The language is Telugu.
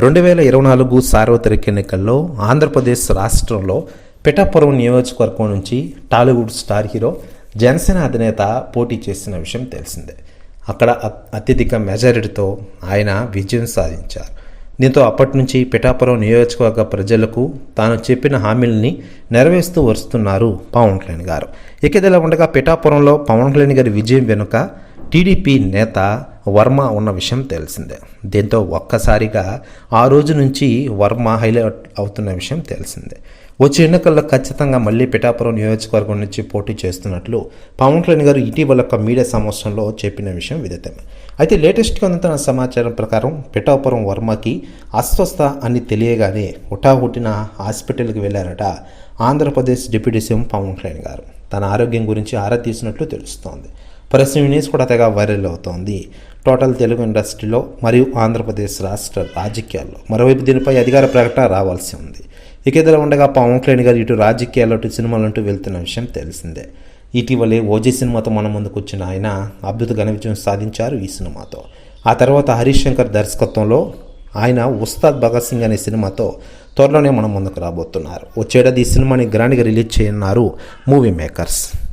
రెండు వేల ఇరవై నాలుగు సార్వత్రిక ఎన్నికల్లో ఆంధ్రప్రదేశ్ రాష్ట్రంలో పిఠాపురం నియోజకవర్గం నుంచి టాలీవుడ్ స్టార్ హీరో జనసేన అధినేత పోటీ చేసిన విషయం తెలిసిందే. అక్కడ అత్యధిక మెజారిటీతో ఆయన విజయం సాధించారు. దీంతో అప్పటి నుంచి పిఠాపురం నియోజకవర్గ ప్రజలకు తాను చెప్పిన హామీలని నెరవేరుస్తూ వస్తున్నారు పవన్ కళ్యాణ్ గారు. ఇక ఉండగా పిఠాపురంలో పవన్ కళ్యాణ్ గారి విజయం వెనుక టీడీపీ నేత వర్మ ఉన్న విషయం తెలిసిందే. దీంతో ఒక్కసారిగా ఆ రోజు నుంచి వర్మ హైలైట్ అవుతున్న విషయం తెలిసిందే. వచ్చే ఎన్నికల్లో ఖచ్చితంగా మళ్ళీ పిఠాపురం నియోజకవర్గం నుంచి పోటీ చేస్తున్నట్లు పవన్ కళ్యాణ్ గారు ఇటీవల ఒక మీడియా సమావేశంలో చెప్పిన విషయం విదితమే. అయితే లేటెస్ట్గా అందుతున్న సమాచారం ప్రకారం పిఠాపురం వర్మకి అస్వస్థ అని తెలియగానే హుటాహుటిన హాస్పిటల్కి వెళ్ళారట ఆంధ్రప్రదేశ్ డిప్యూటీ సీఎం పవన్ కళ్యాణ్ గారు. తన ఆరోగ్యం గురించి ఆరా తీసినట్లు తెలుస్తోంది. ప్రెస్ న్యూస్ కూడా తెగ వైరల్ అవుతోంది. టోటల్ తెలుగు ఇండస్ట్రీలో మరియు ఆంధ్రప్రదేశ్ రాష్ట్ర రాజకీయాల్లో మరోవైపు దీనిపై అధికార ప్రకటన రావాల్సి ఉంది. ఇక ఉండగా పవన్ కళ్యాణ్ గారు ఇటు రాజకీయాల్లో ఇటు సినిమాలు అంటూ వెళ్తున్న విషయం తెలిసిందే. ఇటీవలే ఓజీ సినిమాతో మన ముందుకు వచ్చిన ఆయన అద్భుత ఘన విజయం సాధించారు ఈ సినిమాతో. ఆ తర్వాత హరీష్ శంకర్ దర్శకత్వంలో ఆయన ఉస్తాద్ భగత్ సింగ్ అనే సినిమాతో త్వరలోనే మనం ముందుకు రాబోతున్నారు. వచ్చేటది ఈ సినిమాని గ్రాండ్గా రిలీజ్ చేయనున్నారు మూవీ మేకర్స్.